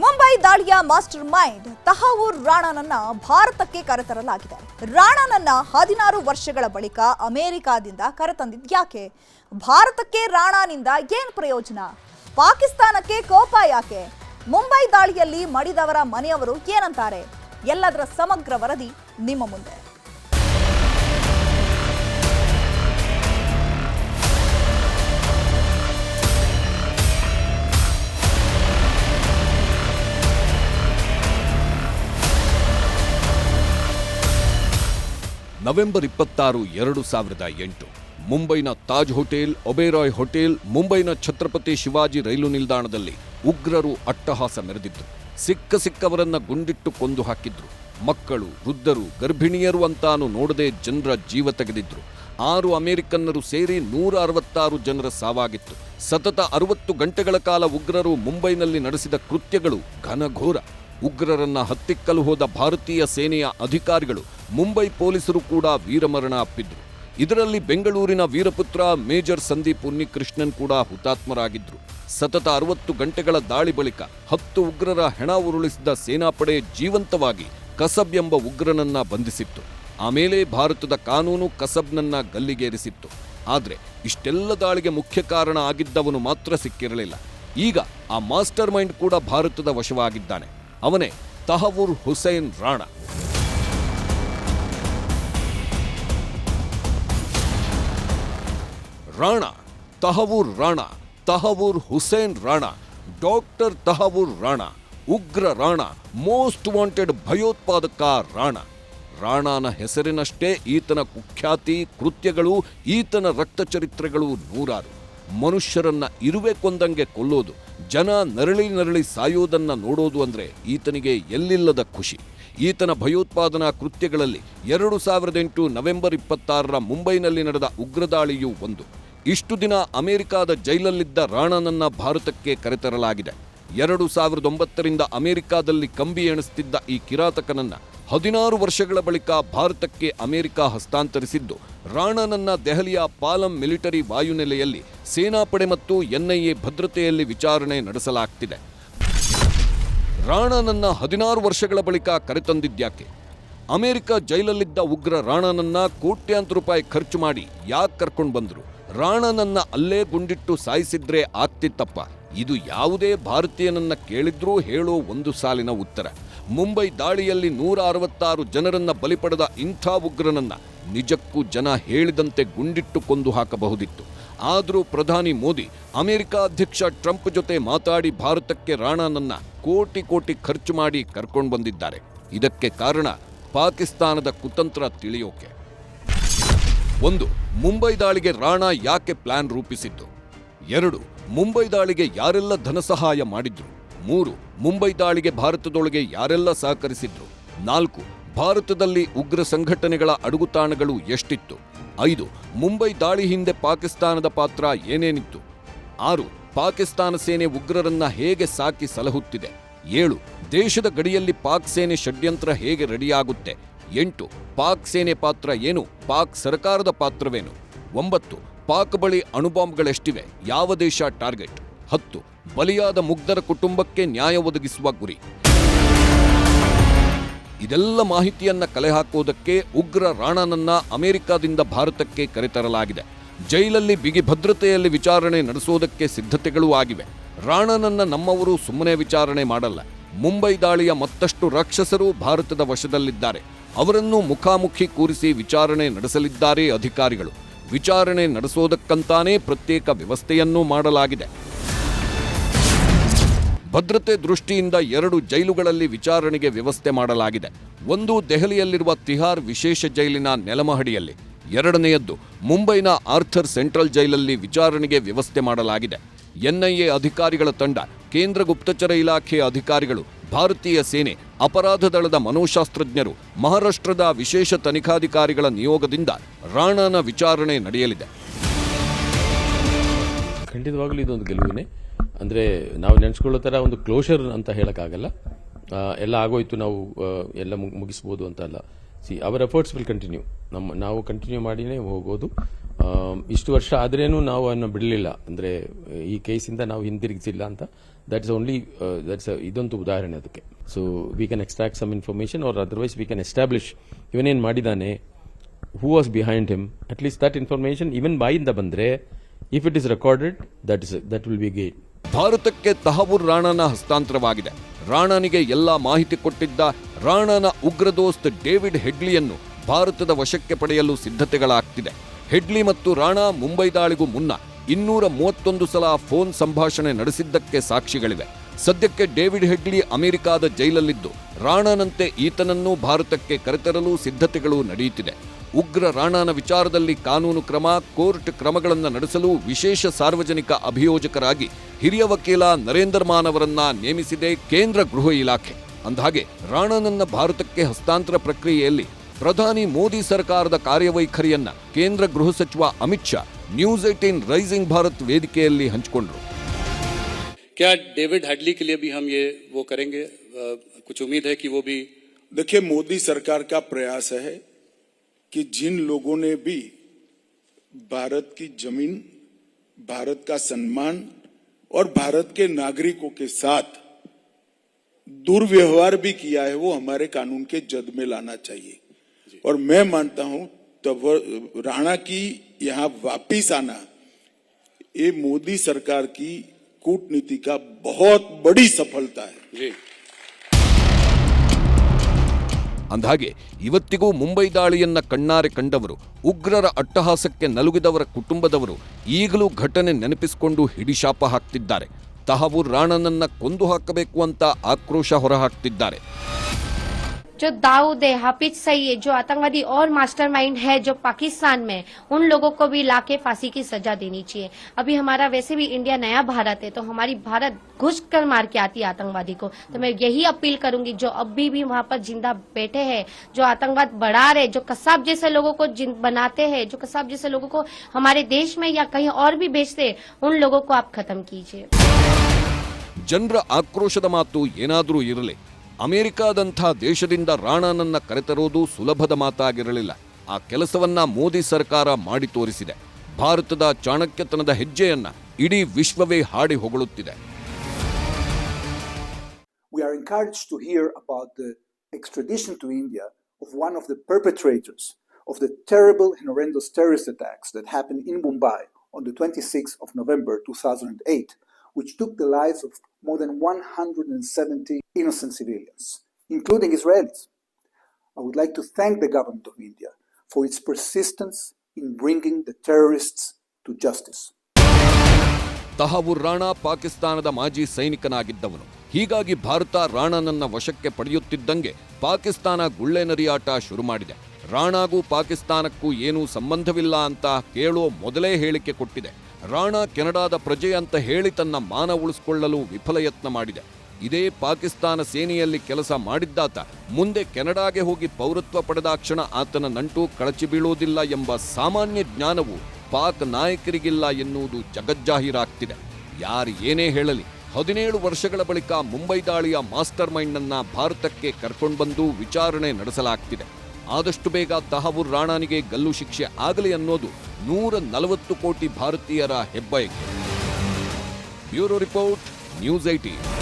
ಮುಂಬೈ ದಾಳಿಯ master mind ತಹಾವೂರ್ ರಾಣಾನನ್ನ ಭಾರತಕ್ಕೆ ಕರೆತರಲಾಗಿದೆ. ರಾಣಾನನ್ನ ಹದಿನಾರು ವರ್ಷಗಳ ಬಳಿಕ ಅಮೆರಿಕಾದಿಂದ ಕರೆತಂದಿದ್ಯಾಕೆ ಭಾರತಕ್ಕೆ ರಾಣಾನಿಂದ ಏನ್ ಪ್ರಯೋಜನ? ಪಾಕಿಸ್ತಾನಕ್ಕೆ ಕೋಪ ಯಾಕೆ? ಮುಂಬೈ ದಾಳಿಯಲ್ಲಿ ಮಡಿದವರ ಮನೆಯವರು ಏನಂತಾರೆ? ಎಲ್ಲದರ ಸಮಗ್ರ ವರದಿ ನಿಮ್ಮ ಮುಂದೆ. ನವೆಂಬರ್ ಇಪ್ಪತ್ತಾರು, ಎರಡು ಸಾವಿರದ ಎಂಟು. ಮುಂಬೈನ ತಾಜ್ ಹೋಟೆಲ್, ಒಬೇರಾಯ್ ಹೋಟೆಲ್, ಮುಂಬೈನ ಛತ್ರಪತಿ ಶಿವಾಜಿ ರೈಲು ನಿಲ್ದಾಣದಲ್ಲಿ ಉಗ್ರರು ಅಟ್ಟಹಾಸ ಮೆರೆದಿದ್ರು. ಸಿಕ್ಕ ಸಿಕ್ಕವರನ್ನ ಗುಂಡಿಟ್ಟು ಕೊಂದು ಹಾಕಿದ್ರು. ಮಕ್ಕಳು, ವೃದ್ಧರು, ಗರ್ಭಿಣಿಯರು ಅಂತಾನು ನೋಡದೆ ಜನರ ಜೀವ ತೆಗೆದಿದ್ರು. ಆರು ಅಮೆರಿಕನ್ನರು ಸೇರಿ ನೂರ ಅರವತ್ತಾರು ಜನರ ಸಾವಾಗಿತ್ತು. ಸತತ ಅರವತ್ತು ಗಂಟೆಗಳ ಕಾಲ ಉಗ್ರರು ಮುಂಬೈನಲ್ಲಿ ನಡೆಸಿದ ಕೃತ್ಯಗಳು ಘನಘೋರ. ಉಗ್ರರನ್ನ ಹತ್ತಿಕ್ಕಲು ಹೋದ ಭಾರತೀಯ ಸೇನೆಯ ಅಧಿಕಾರಿಗಳು ಮುಂಬೈ ಪೊಲೀಸರು ಕೂಡ ವೀರಮರಣ ಅಪ್ಪಿದ್ರು. ಇದರಲ್ಲಿ ಬೆಂಗಳೂರಿನ ವೀರಪುತ್ರ ಮೇಜರ್ ಸಂದೀಪ್ ಉನ್ನಿಕೃಷ್ಣನ್ ಕೂಡ ಹುತಾತ್ಮರಾಗಿದ್ರು. ಸತತ ಅರವತ್ತು ಗಂಟೆಗಳ ದಾಳಿ ಬಳಿಕ ಹತ್ತು ಉಗ್ರರ ಹೆಣ ಉರುಳಿಸಿದ ಸೇನಾಪಡೆ ಜೀವಂತವಾಗಿ ಕಸಬ್ ಎಂಬ ಉಗ್ರನನ್ನ ಬಂಧಿಸಿತ್ತು. ಆಮೇಲೆ ಭಾರತದ ಕಾನೂನು ಕಸಬ್ನನ್ನ ಗಲ್ಲಿಗೇರಿಸಿತ್ತು. ಆದರೆ ಇಷ್ಟೆಲ್ಲ ದಾಳಿಗೆ ಮುಖ್ಯ ಕಾರಣ ಆಗಿದ್ದವನು ಮಾತ್ರ ಸಿಕ್ಕಿರಲಿಲ್ಲ. ಈಗ ಆ ಮಾಸ್ಟರ್ ಮೈಂಡ್ ಕೂಡ ಭಾರತದ ವಶವಾಗಿದ್ದಾನೆ. ಅವನೇ ತಹವೂರ್ ಹುಸೈನ್ ರಾಣಾ. ರಾಣಾ, ತಹವೂರ್ ರಾಣಾ, ತಹವೂರ್ ಹುಸೇನ್ ರಾಣಾ, ಡಾಕ್ಟರ್ ತಹವೂರ್ ರಾಣಾ, ಉಗ್ರ ರಾಣಾ, ಮೋಸ್ಟ್ ವಾಂಟೆಡ್ ಭಯೋತ್ಪಾದಕ ರಾಣಾ. ರಾಣಾನ ಹೆಸರಿನಷ್ಟೇ ಈತನ ಕುಖ್ಯಾತಿ ಕೃತ್ಯಗಳು, ಈತನ ರಕ್ತ ಚರಿತ್ರೆಗಳು ನೂರಾರು. ಮನುಷ್ಯರನ್ನ ಇರುವೆ ಕೊಂದಂಗೆ ಕೊಲ್ಲೋದು, ಜನ ನರಳಿ ನರಳಿ ಸಾಯೋದನ್ನ ನೋಡೋದು ಅಂದರೆ ಈತನಿಗೆ ಎಲ್ಲಿಲ್ಲದ ಖುಷಿ. ಈತನ ಭಯೋತ್ಪಾದನಾ ಕೃತ್ಯಗಳಲ್ಲಿ ಎರಡು ಸಾವಿರದ ಎಂಟು ನವೆಂಬರ್ ಇಪ್ಪತ್ತಾರರ ಮುಂಬೈನಲ್ಲಿ ನಡೆದ ಉಗ್ರದಾಳಿಯೂ ಒಂದು. ಇಷ್ಟು ದಿನ ಅಮೆರಿಕಾದ ಜೈಲಲ್ಲಿದ್ದ ರಾಣನನ್ನ ಭಾರತಕ್ಕೆ ಕರೆತರಲಾಗಿದೆ. ಎರಡು ಸಾವಿರದ ಒಂಬತ್ತರಿಂದ ಅಮೆರಿಕಾದಲ್ಲಿ ಕಂಬಿ ಎಣಿಸುತ್ತಿದ್ದ ಈ ಕಿರಾತಕನನ್ನ ಹದಿನಾರು ವರ್ಷಗಳ ಬಳಿಕ ಭಾರತಕ್ಕೆ ಅಮೆರಿಕ ಹಸ್ತಾಂತರಿಸಿದ್ದು, ರಾಣನನ್ನ ದೆಹಲಿಯ ಪಾಲಂ ಮಿಲಿಟರಿ ವಾಯುನೆಲೆಯಲ್ಲಿ ಸೇನಾಪಡೆ ಮತ್ತು ಎನ್ಐಎ ಭದ್ರತೆಯಲ್ಲಿ ವಿಚಾರಣೆ ನಡೆಸಲಾಗ್ತಿದೆ. ರಾಣನನ್ನ ಹದಿನಾರು ವರ್ಷಗಳ ಬಳಿಕ ಕರೆತಂದಿದ್ಯಾಕೆ ಅಮೆರಿಕ ಜೈಲಲ್ಲಿದ್ದ ಉಗ್ರ ರಾಣನನ್ನ ಕೋಟ್ಯಾಂತರ ರೂಪಾಯಿ ಖರ್ಚು ಮಾಡಿ ಯಾಕೆ ಕರ್ಕೊಂಡು ಬಂದ್ರು? ರಾಣನನ್ನ ಅಲ್ಲೇ ಗುಂಡಿಟ್ಟು ಸಾಯಿಸಿದ್ರೆ ಆಗ್ತಿತ್ತಪ್ಪ. ಇದು ಯಾವುದೇ ಭಾರತೀಯನನ್ನ ಕೇಳಿದ್ರೂ ಹೇಳೋ ಒಂದು ಸಾಲಿನ ಉತ್ತರ. ಮುಂಬೈ ದಾಳಿಯಲ್ಲಿ ನೂರ ಅರವತ್ತಾರು ಜನರನ್ನ ಬಲಿ ಪಡೆದ ಇಂಥ ಉಗ್ರನನ್ನ ನಿಜಕ್ಕೂ ಜನ ಹೇಳಿದಂತೆ ಗುಂಡಿಟ್ಟು ಕೊಂದು ಹಾಕಬಹುದಿತ್ತು. ಆದರೂ ಪ್ರಧಾನಿ ಮೋದಿ, ಅಮೆರಿಕ ಅಧ್ಯಕ್ಷ ಟ್ರಂಪ್ ಜೊತೆ ಮಾತಾಡಿ ಭಾರತಕ್ಕೆ ರಾಣನನ್ನ ಕೋಟಿ ಕೋಟಿ ಖರ್ಚು ಮಾಡಿ ಕರ್ಕೊಂಡು ಬಂದಿದ್ದಾರೆ ಇದಕ್ಕೆ ಕಾರಣ ಪಾಕಿಸ್ತಾನದ ಕುತಂತ್ರ ತಿಳಿಯೋಕೆ. ಒಂದು, ಮುಂಬೈ ದಾಳಿಗೆ ರಾಣಾ ಯಾಕೆ ಪ್ಲಾನ್ ರೂಪಿಸಿದ್ದು? ಎರಡು, ಮುಂಬೈ ದಾಳಿಗೆ ಯಾರೆಲ್ಲ ಧನಸಹಾಯ ಮಾಡಿದ್ರು? ಮೂರು, ಮುಂಬೈ ದಾಳಿಗೆ ಭಾರತದೊಳಗೆ ಯಾರೆಲ್ಲ ಸಹಕರಿಸಿದ್ರು? ನಾಲ್ಕು, ಭಾರತದಲ್ಲಿ ಉಗ್ರ ಸಂಘಟನೆಗಳ ಅಡುಗುತಾಣಗಳು ಎಷ್ಟಿತ್ತು? ಐದು, ಮುಂಬೈ ದಾಳಿ ಹಿಂದೆ ಪಾಕಿಸ್ತಾನದ ಪಾತ್ರ ಏನೇನಿತ್ತು? ಆರು, ಪಾಕಿಸ್ತಾನ ಸೇನೆ ಉಗ್ರರನ್ನ ಹೇಗೆ ಸಾಕಿ ಸಲಹುತ್ತಿದೆ? ಏಳು, ದೇಶದ ಗಡಿಯಲ್ಲಿ ಪಾಕ್ ಸೇನೆ ಷಡ್ಯಂತ್ರ ಹೇಗೆ ರೆಡಿಯಾಗುತ್ತೆ? ಎಂಟು, ಪಾಕ್ ಸೇನೆ ಪಾತ್ರ ಏನು? ಪಾಕ್ ಸರ್ಕಾರದ ಪಾತ್ರವೇನು? ಒಂಬತ್ತು, ಪಾಕ್ ಬಳಿ ಅಣುಬಾಂಬ್ಗಳೆಷ್ಟಿವೆ, ಯಾವ ದೇಶ ಟಾರ್ಗೆಟ್? ಹತ್ತು, ಬಲಿಯಾದ ಮುಗ್ಧರ ಕುಟುಂಬಕ್ಕೆ ನ್ಯಾಯ ಒದಗಿಸುವ ಗುರಿ. ಇದೆಲ್ಲ ಮಾಹಿತಿಯನ್ನ ಕಲೆ ಹಾಕುವುದಕ್ಕೆ ಉಗ್ರ ರಾಣನನ್ನ ಅಮೆರಿಕಾದಿಂದ ಭಾರತಕ್ಕೆ ಕರೆತರಲಾಗಿದೆ. ಜೈಲಲ್ಲಿ ಬಿಗಿ ಭದ್ರತೆಯಲ್ಲಿ ವಿಚಾರಣೆ ನಡೆಸುವುದಕ್ಕೆ ಸಿದ್ಧತೆಗಳೂ ಆಗಿವೆ. ರಾಣನನ್ನ ನಮ್ಮವರು ಸುಮ್ಮನೆ ವಿಚಾರಣೆ ಮಾಡಲ್ಲ. ಮುಂಬೈ ದಾಳಿಯ ಮತ್ತಷ್ಟು ರಾಕ್ಷಸರು ಭಾರತದ ವಶದಲ್ಲಿದ್ದಾರೆ. ಅವರನ್ನು ಮುಖಾಮುಖಿ ಕೂರಿಸಿ ವಿಚಾರಣೆ ನಡೆಸಲಿದ್ದಾರೆ ಅಧಿಕಾರಿಗಳು. ವಿಚಾರಣೆ ನಡೆಸೋದಕ್ಕಂತಾನೇ ಪ್ರತ್ಯೇಕ ವ್ಯವಸ್ಥೆಯನ್ನೂ ಮಾಡಲಾಗಿದೆ. ಭದ್ರತೆ ದೃಷ್ಟಿಯಿಂದ ಎರಡು ಜೈಲುಗಳಲ್ಲಿ ವಿಚಾರಣೆಗೆ ವ್ಯವಸ್ಥೆ ಮಾಡಲಾಗಿದೆ. ಒಂದು ದೆಹಲಿಯಲ್ಲಿರುವ ತಿಹಾರ್ ವಿಶೇಷ ಜೈಲಿನ ನೆಲಮಹಡಿಯಲ್ಲಿ. ಎರಡನೆಯದ್ದು ಮುಂಬೈನ ಆರ್ಥರ್ ಸೆಂಟ್ರಲ್ ಜೈಲಲ್ಲಿ ವಿಚಾರಣೆಗೆ ವ್ಯವಸ್ಥೆ ಮಾಡಲಾಗಿದೆ. ಎನ್ಐಎ ಅಧಿಕಾರಿಗಳ ತಂಡ, ಕೇಂದ್ರ ಗುಪ್ತಚರ ಇಲಾಖೆಯ ಅಧಿಕಾರಿಗಳು, ಭಾರತೀಯ ಸೇನೆ, ಅಪರಾಧ ದಳದ ಮನೋಶಾಸ್ತ್ರಜ್ಞರು, ಮಹಾರಾಷ್ಟ್ರದ ವಿಶೇಷ ತನಿಖಾಧಿಕಾರಿಗಳ ನಿಯೋಗದಿಂದ ರಾಣಾನ ವಿಚಾರಣೆ ನಡೆಯಲಿದೆ. ಖಂಡಿತವಾಗಲೂ ಇದೊಂದು ಗೆಲುವಿನೇ. ಅಂದರೆ ನಾವು ನೆನೆಸ್ಕೊಳ್ಳೋ ಥರ ಒಂದು ಕ್ಲೋಷರ್ ಅಂತ ಹೇಳೋಕ್ಕಾಗಲ್ಲ. ಎಲ್ಲ ಆಗೋಯ್ತು ನಾವು ಎಲ್ಲ ಮುಗ್- ಮುಗಿಸ್ಬೋದು ಅಂತ ಅಲ್ಲ. See our efforts will continue ನಮ್ಮ, ನಾವು ಕಂಟಿನ್ಯೂ ಮಾಡಿನೇ ಹೋಗೋದು. ಇಷ್ಟು ವರ್ಷ ಆದ್ರೇನು ನಾವು ಅನ್ನು ಬಿಡಲಿಲ್ಲ. ಅಂದರೆ, ಈ ಕೇಸಿಂದ ನಾವು ಹಿಂದಿರುಗಿಸಿಲ್ಲ ಅಂತ. ದಟ್ ಇಸ್ ಓನ್ಲಿ ದಟ್ಸ್ ಇದೊಂದು ಉದಾಹರಣೆ ಅದಕ್ಕೆ. So we can extract some information or otherwise we can establish ಇವನೇನು ಮಾಡಿದ್ದಾನೆ who was behind him at least that information ಇವನ್ ಬಾಯಿಂದ ಬಂದ್ರೆ if it is recorded that is that will be great ಭಾರತಕ್ಕೆ ತಹಬೂರ್ ರಾಣಾನ ಹಸ್ತಾಂತರವಾಗಿದೆ. ರಾಣಾನಿಗೆ ಎಲ್ಲ ಮಾಹಿತಿ ಕೊಟ್ಟಿದ್ದ ರಾಣಾನ ಉಗ್ರ ದೋಸ್ತ್ ಡೇವಿಡ್ ಹೆಡ್ಲಿಯನ್ನು ಭಾರತದ ವಶಕ್ಕೆ ಪಡೆಯಲು ಸಿದ್ಧತೆಗಳಾಗ್ತಿದೆ. ಹೆಡ್ಲಿ ಮತ್ತು ರಾಣಾ ಮುಂಬೈ ದಾಳಿಗೂ ಮುನ್ನ ಇನ್ನೂರ ಮೂವತ್ತೊಂದು ಸಲ ಫೋನ್ ಸಂಭಾಷಣೆ ನಡೆಸಿದ್ದಕ್ಕೆ ಸಾಕ್ಷಿಗಳಿವೆ. ಸದ್ಯಕ್ಕೆ ಡೇವಿಡ್ ಹೆಡ್ಲಿ ಅಮೆರಿಕಾದ ಜೈಲಲ್ಲಿದ್ದು, ರಾಣಾನಂತೆ ಈತನನ್ನು ಭಾರತಕ್ಕೆ ಕರೆತರಲು ಸಿದ್ಧತೆಗಳು ನಡೆಯುತ್ತಿದೆ. ಉಗ್ರ ರಾಣಾನ ವಿಚಾರದಲ್ಲಿ ಕಾನೂನು ಕ್ರಮ, ಕೋರ್ಟ್ ಕ್ರಮಗಳನ್ನು ನಡೆಸಲು ವಿಶೇಷ ಸಾರ್ವಜನಿಕ ಅಭಿಯೋಜಕರಾಗಿ ಹಿರಿಯ ವಕೀಲ ನರೇಂದರ್ ಮಾನ್ ಅವರನ್ನ ನೇಮಿಸಿದೆ ಕೇಂದ್ರ ಗೃಹ ಇಲಾಖೆ. ಅಂದಹಾಗೆ, ರಾಣಾನನ್ನ ಭಾರತಕ್ಕೆ ಹಸ್ತಾಂತರ ಪ್ರಕ್ರಿಯೆಯಲ್ಲಿ ಪ್ರಧಾನಿ ಮೋದಿ ಸರ್ಕಾರದ ಕಾರ್ಯವೈಖರಿಯನ್ನ ಕೇಂದ್ರ ಗೃಹ ಸಚಿವ Amit Shah News Eighteen Rising Bharat ವೇದಿಕೆಯಲ್ಲಿ ಹಂಚಿಕೊಂಡರು क्या डेविड हेडली के लिए भी हम ये वो करेंगे अ, कुछ उम्मीद है कि वो भी देखिए मोदी सरकार का प्रयास है कि जिन लोगों ने भी भारत की जमीन भारत का सम्मान और भारत के नागरिकों के साथ दुर्व्यवहार भी किया है वो हमारे कानून के जद में लाना चाहिए और मैं मानता हूं तब राणा की यहां वापिस आना ये मोदी सरकार की कूटनीति का बहुत बड़ी सफलता है जी ಅಂದಹಾಗೆ ಇವತ್ತಿಗೂ ಮುಂಬೈ ದಾಳಿಯನ್ನ ಕಣ್ಣಾರೆ ಕಂಡವರು ಉಗ್ರರ ಅಟ್ಟಹಾಸಕ್ಕೆ ನಲುಗಿದವರ ಕುಟುಂಬದವರು ಈಗಲೂ ಘಟನೆ ನೆನಪಿಸಿಕೊಂಡು ಹಿಡಿಶಾಪ ಹಾಕ್ತಿದ್ದಾರೆ ತಹವೂರ್ ರಾಣನನ್ನ ಕೊಂದು ಹಾಕಬೇಕು ಅಂತ ಆಕ್ರೋಶ ಹೊರಹಾಕ್ತಿದ್ದಾರೆ जो दाऊद है हाफिज सही है जो आतंकवादी और मास्टरमाइंड है जो पाकिस्तान में उन लोगों को भी लाके फांसी की सजा देनी चाहिए अभी हमारा वैसे भी इंडिया नया भारत है तो हमारी भारत घुस कर मार के आती है आतंकवादी को तो मैं यही अपील करूंगी जो अभी भी वहां पर जिंदा बैठे हैं जो आतंकवाद बढ़ा रहे जो कसाब जैसे लोगों को जिन बनाते हैं जो कसाब जैसे लोगों को हमारे देश में या कहीं और भी बेचते हैं उन लोगों को आप खत्म कीजिए ಜನರ ಆಕ್ರೋಶದ ಮಾತು ಏನಾದರೂ ಇರಲಿ ಅಮೆರಿಕಾದಂಥ ದೇಶದಿಂದ ರಾಣನನ್ನ ಕರೆತರೋದು ಸುಲಭದ ಮಾತಾಗಿರಲಿಲ್ಲ ಆ ಕೆಲಸವನ್ನ ಮೋದಿ ಸರ್ಕಾರ ಮಾಡಿ ತೋರಿಸಿದೆ ಭಾರತದ ಚಾಣಕ್ಯತನದ ಹೆಜ್ಜೆಯನ್ನ ಇಡೀ ವಿಶ್ವವೇ ಹಾಡಿ ಹೊಗಳುತ್ತಿದೆ we are encouraged to hear about the extradition to India of one of the perpetrators of the terrible and horrendous terrorist attacks that happened in Mumbai on the 26th of November 2008, which took the lives of more than 170 innocent civilians, including Israelis. I would like to thank the government of India for its persistence in bringing the terrorists to justice. Tahawwur Rana ಪಾಕಿಸ್ತಾನದ ಮಾಜಿ ಸೈನಿಕನಾಗಿದ್ದವನು ಹೀಗಾಗಿ ಭಾರತ ರಾಣನನ್ನ ವಶಕ್ಕೆ ಪಡೆಯುತ್ತಿದ್ದಂಗೆ ಪಾಕಿಸ್ತಾನ ಗುಳ್ಳೆನರಿಯಾಟ ಶುರು ಮಾಡಿದೆ ರಾಣಾಗೂ ಪಾಕಿಸ್ತಾನಕ್ಕೂ ಏನೂ ಸಂಬಂಧವಿಲ್ಲ ಅಂತ ಕೇಳೋ ಮೊದಲೇ ಹೇಳಿಕೆ ಕೊಟ್ಟಿದೆ ರಾಣಾ ಕೆನಡಾದ ಪ್ರಜೆ ಅಂತ ಹೇಳಿ ತನ್ನ ಮಾನ ಉಳಿಸಿಕೊಳ್ಳಲು ವಿಫಲ ಯತ್ನ ಮಾಡಿದೆ. ಇದೇ ಪಾಕಿಸ್ತಾನ ಸೇನೆಯಲ್ಲಿ ಕೆಲಸ ಮಾಡಿದ್ದಾತ, ಮುಂದೆ ಕೆನಡಾಗೆ ಹೋಗಿ ಪೌರತ್ವ ಪಡೆದಾಕ್ಷಣ ಆತನ ನಂಟು ಕಳಚಿ ಬೀಳುವುದಿಲ್ಲ ಎಂಬ ಸಾಮಾನ್ಯ ಜ್ಞಾನವು ಪಾಕ್ ನಾಯಕರಿಗಿಲ್ಲ ಎನ್ನುವುದು ಜಗಜ್ಜಾಹೀರಾಗ್ತಿದೆ. ಯಾರು ಏನೇ ಹೇಳಲಿ, ಹದಿನೇಳು ವರ್ಷಗಳ ಬಳಿಕ ಮುಂಬೈ ದಾಳಿಯ ಮಾಸ್ಟರ್ ಮೈಂಡನ್ನು ಭಾರತಕ್ಕೆ ಕರ್ಕೊಂಡ್ಬಂದು ವಿಚಾರಣೆ ನಡೆಸಲಾಗ್ತಿದೆ. ಆದಷ್ಟು ಬೇಗ ತಹವೂರ್ ರಾಣಾನಿಗೆ ಗಲ್ಲು ಶಿಕ್ಷೆ ಆಗಲಿ ಅನ್ನೋದು ನೂರ ನಲವತ್ತು ಕೋಟಿ ಭಾರತೀಯರ ಹೆಬ್ಬಯಕೆ. Bureau report, news IT.